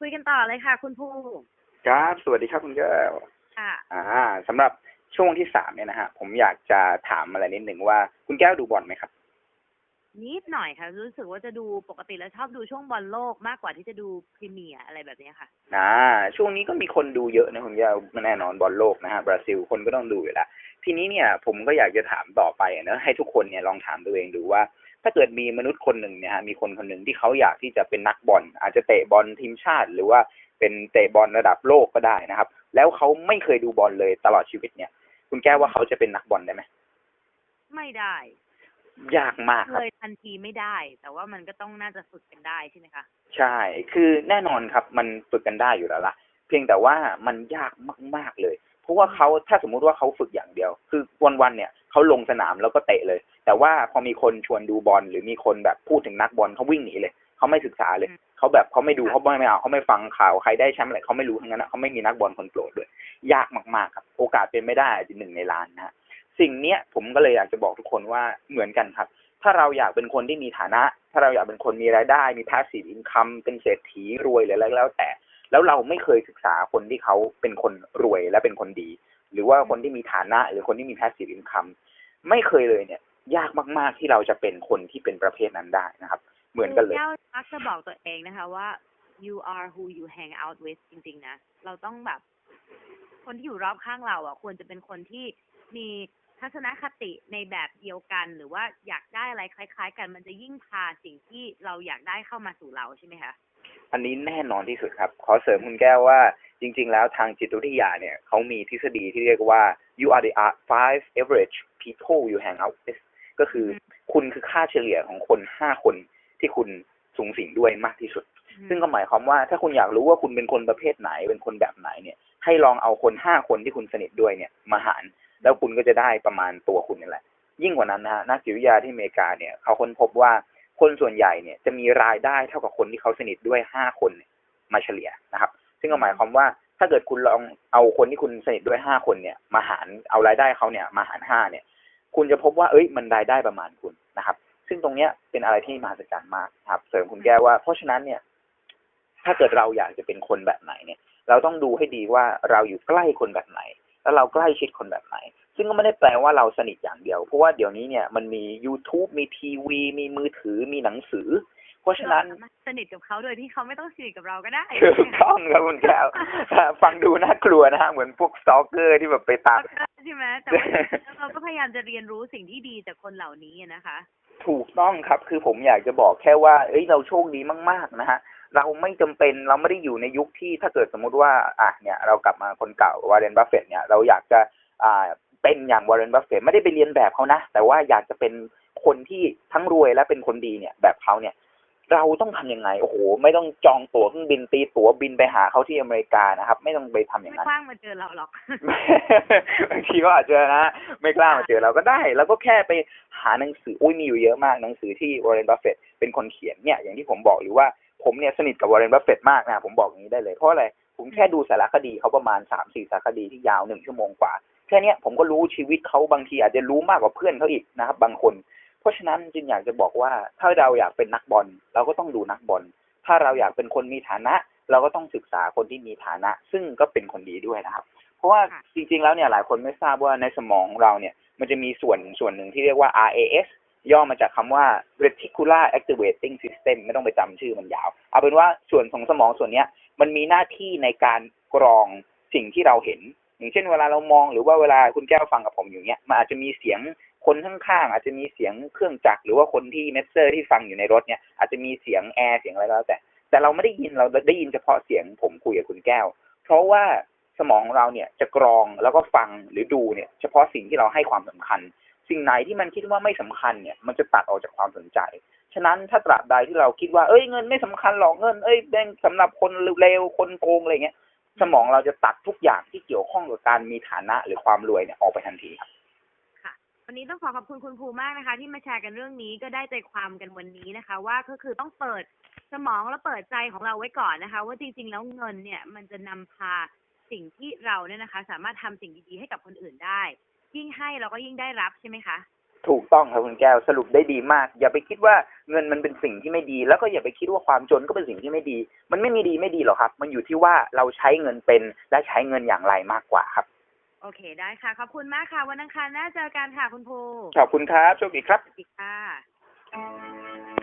คุยกันต่อเลยค่ะ คุณภูครับ สวัสดีครับคุณแก้วค่ะอ่าสำหรับช่วงที่สามเนี่ยนะฮะผมอยากจะถามอะไรนิดหนึ่งว่า คุณแก้วดูบอลไหมครับ นิดหน่อยค่ะ รู้สึกว่าจะดูปกติแล้วชอบดูช่วงบอลโลกมากกว่าที่จะดูพรีเมียร์อะไรแบบนี้ค่ะอ่าช่วงนี้ก็มีคนดูเยอะนะคุณแก้วแน่นอนบอลโลกนะฮะบราซิลคนก็ต้องดูอยู่แล้วทีนี้เนี่ย ผมก็อยากจะถามต่อไปอะเนอะให้ทุกคนเนี่ยลองถามตัวเองดูว่า ถ้าเกิดมีมนุษย์คนหนึ่งเนี่ยฮะมีคนคนหนึ่งที่เขาอยากที่จะเป็นนักบอลอาจจะเตะบอลทีมชาติ หรือว่าเป็นเตะบอลระดับโลกก็ได้นะครับ แล้วเขาไม่เคยดูบอลเลยตลอดชีวิตเนี่ย คุณแก้วว่าเขาจะเป็นนักบอลได้ไหมไม่ได้ยากมากคเลรับยทันทีไม่ได้ แต่ว่ามันก็ต้องน่าจะฝึกกันได้ใช่ไหมคะใช่ คือแน่นอนครับ มันฝึกกันได้อยู่แล้วล่ะเพียงแต่ว่ามันยากมาก ๆเลย เพราะว่าเขาถ้าสมมุติว่าเขาฝึกอย่างเดียว คือวันๆเนี่ย เขาลงสนามแล้วก็เตะเลย แต่ว่าพอมีคนชวนดูบอลหรือมีคนแบบพูดถึงนักบอลเขาวิ่งหนีเลยเขาไม่ศึกษาเลยเขาแบบเขาไม่ดูเขาไม่เอาเขาไม่ฟังข่าวใครได้แชมป์อะไรเขาไม่รู้ทั้งนั้นนะเขาไม่มีนักบอลคนโปรดด้วย ยากมากๆครับ โอกาสเป็นไม่ได้อาจจะหนึ่งในล้านนะสิ่งเนี้ยผมก็เลยอยากจะบอกทุกคนว่าเหมือนกันครับ ถ้าเราอยากเป็นคนที่มีฐานะ ถ้าเราอยากเป็นคนมีรายได้ มี passive income เป็นเศรษฐีรวยหรืออะไรแล้วแต่ แล้วเราไม่เคยศึกษาคนที่เขาเป็นคนรวยและเป็นคนดี หรือว่าคนที่มีฐานะ หรือคนที่มี passive income ไม่เคยเลยเนี่ย ยากมากๆที่เราจะเป็นคนที่เป็นประเภทนั้นได้นะครับ เหมือนกันเลยแก้วมักจะบอกตัวเองนะคะว่า you are who you hang out with จริง ๆ นะ เราต้องแบบ คนที่อยู่รอบข้างเราอะ ควรจะเป็นคนที่มีทัศนคติในแบบเดียวกัน หรือว่าอยากได้อะไรคล้าย ๆ กัน มันจะยิ่งพาสิ่งที่เราอยากได้เข้ามาสู่เราใช่ไหมคะ อันนี้แน่นอนที่สุดครับ ขอเสริมคุณแก้วว่า จริงๆ แล้วทางจิตวิทยาเนี่ยเขามีทฤษฎีที่เรียกว่า you are the five average people you hang out with ก็คืออมคุณคือค่าเฉลี่ยของคนห้าคนที่คุณสูงสิงด้วยมากที่สุด ซึ่งก็หมายความว่าถ้าคุณอยากรู้ว่าคุณเป็นคนประเภทไหน เป็นคนแบบไหนเนี่ย ให้ลองเอาคนห้าคนที่คุณสนิทด้วยเนี่ย มาหาร แล้วคุณก็จะได้ประมาณตัวคุณนี่แหละ ยิ่งกว่านั้นนะฮะนักจิตวิทยาที่อเมริกาเนี่ยเขาค้นพบว่าคนส่วนใหญ่เนี่ยจะมีรายได้เท่ากับคนที่เขาสนิทด้วยห้าคนเนี่ยมาเฉลี่ยนะครับ ซึ่งก็หมายความว่าถ้าเกิดคุณลองเอาคนที่คุณสนิทด้วยห้าคนเนี่ย มาหารเอารายได้เขาเนี่ย มาหารห้าเนี่ย คุณจะพบว่าเอ้ยมันรายได้ประมาณคุณนะครับ ซึ่งตรงเนี้ยเป็นอะไรที่มหัศจรรย์มากครับ เสริมคุณแก้ว่า เพราะฉะนั้นเนี่ย ถ้าเกิดเราอยากจะเป็นคนแบบไหนเนี่ย เราต้องดูให้ดีว่าเราอยู่ใกล้คนแบบไหน แล้วเราใกล้ชิดคนแบบไหน ซึ่งก็ไม่ได้แปลว่าเราสนิทอย่างเดียว เพราะว่าเดี๋ยวนี้เนี่ยมันมี YouTube มีทีวี มีมือถือ มีหนังสือ เพราะฉะนั้นเราสามารถสนิทกับเขาโดยที่เขาไม่ต้องสนิทกับเราก็ได้ถูกต้องครับคุณแก้วฟังดูน่ากลัวนะฮะเหมือนพวกสตอกเกอร์ที่แบบไปตามใช่ไหมแต่ว่าเราก็พยายามจะเรียนรู้สิ่งที่ดีจากคนเหล่านี้นะคะ ถูกต้องครับ คือผมอยากจะบอกแค่ว่า เอ้ยเราโชคดีมาก ๆ นะฮะเราไม่จำเป็นเราไม่ได้อยู่ในยุคที่ถ้าเกิดสมมุติว่าอะเนี่ยเรากลับมาคนเก่าวาเรนบัฟเฟตเนี่ยเราอยากจะอ่าเป็นอย่างวาเรนบัฟเฟตไม่ได้ไปเรียนแบบเขานะ แต่ว่าอยากจะเป็นคนที่ทั้งรวยและเป็นคนดีเนี่ย แบบเขาเนี่ย เราต้องทำยังไงโอ้โหไม่ต้องจองตั๋วเครื่องบินตีตั๋วบินไปหาเขาที่อเมริกานะครับ ไม่ต้องไปทำอย่างไม่นั้นคว้างมาเจอเราหรอกบางทีก็อาจจะนะไม่กล้ามาเจอเราก็ได้แล้วก็แค่ไปหาหนังสืออุ้ยมีอยู่เยอะมากหนังสือที่วอร์เรนบัฟเฟตเป็นคนเขียนเนี่ยอย่างที่ผมบอกหรือว่าผมเนี่ยสนิทกับวอร์เรนบัฟเฟตมากนะผมบอกอย่างนี้ได้เลยเพราะอะไรผมแค่ดูสารคดีเขาประมาณสามสี่สารคดีที่ยาวหนึ่งชั่วโมงกว่าแค่เนี้ยผมก็รู้ชีวิตเขาบางทีอาจจะรู้มากกว่าเพื่อนเขาอีกนะครับ บางคน เพราะฉะนั้นจึงอยากจะบอกว่าถ้าเราอยากเป็นนักบอลเราก็ต้องดูนักบอลถ้าเราอยากเป็นคนมีฐานะ เราก็ต้องศึกษาคนที่มีฐานะ ซึ่งก็เป็นคนดีด้วยนะครับ เพราะว่าค่ะจริง ๆ แล้วเนี่ยหลายคนไม่ทราบว่าในสมองของเราเนี่ยมันจะมีส่วนส่วนหนึ่งที่เรียกว่า RAS ย่อมาจากคำว่า reticular activating system ไม่ต้องไปจำชื่อมันยาว เอาเป็นว่าส่วนของสมองส่วนเนี้ยมันมีหน้าที่ในการกรองสิ่งที่เราเห็น อย่างเช่นเวลาเรามองหรือว่าเวลาคุณแก้วฟังกับผมอยู่เนี้ยมันอาจจะมีเสียง คนข้างๆอาจจะมีเสียงเครื่องจักรหรือว่าคนที่เมสเซอร์ที่ฟังอยู่ในรถเนี่ยอาจจะมีเสียงแอร์เสียงอะไรก็แล้วแต่ แต่เราไม่ได้ยินเราได้ยินเฉพาะเสียงผมคุยกับคุณแก้ว เพราะว่าสมองของเราเนี่ยจะกรองแล้วก็ฟังหรือดูเนี่ย เฉพาะสิ่งที่เราให้ความสำคัญ สิ่งไหนที่มันคิดว่าไม่สำคัญเนี่ย มันจะตัดออกจากความสนใจ ฉะนั้นถ้าตราบใดที่เราคิดว่าเอ้ยเงินไม่สำคัญหรอกเงินเอ้ยแบงสำหรับคนเลวคนโกงอะไรเงี้ยสมองเราจะตัดทุกอย่างที่เกี่ยวข้องกับการมีฐานะหรือความรวยเนี่ยออกไปทันทีครับ วันนี้ต้องขอขอบคุณคุณภูมากนะคะ ที่มาแชร์กันเรื่องนี้ก็ได้ใจความกันวันนี้นะคะ ว่าก็คือต้องเปิดสมองและเปิดใจของเราไว้ก่อนนะคะ ว่าจริงๆแล้วเงินเนี่ยมันจะนำพาสิ่งที่เราเนี่ยนะคะ สามารถทำสิ่งดีๆให้กับคนอื่นได้ ยิ่งให้เราก็ยิ่งได้รับใช่ไหมคะถูกต้องครับคุณแก้วสรุปได้ดีมาก อย่าไปคิดว่าเงินมันเป็นสิ่งที่ไม่ดี แล้วก็อย่าไปคิดว่าความจนก็เป็นสิ่งที่ไม่ดี มันไม่มีดีไม่ดีหรอกครับ มันอยู่ที่ว่าเราใช้เงินเป็นและใช้เงินอย่างไรมากกว่าครับ โอเคได้ค่ะ ขอบคุณมากค่ะ วันอังคารหน่าเจอกันค่ะคุณภูขอบคุณครับโชคดีครับ สวัสดีค่ะ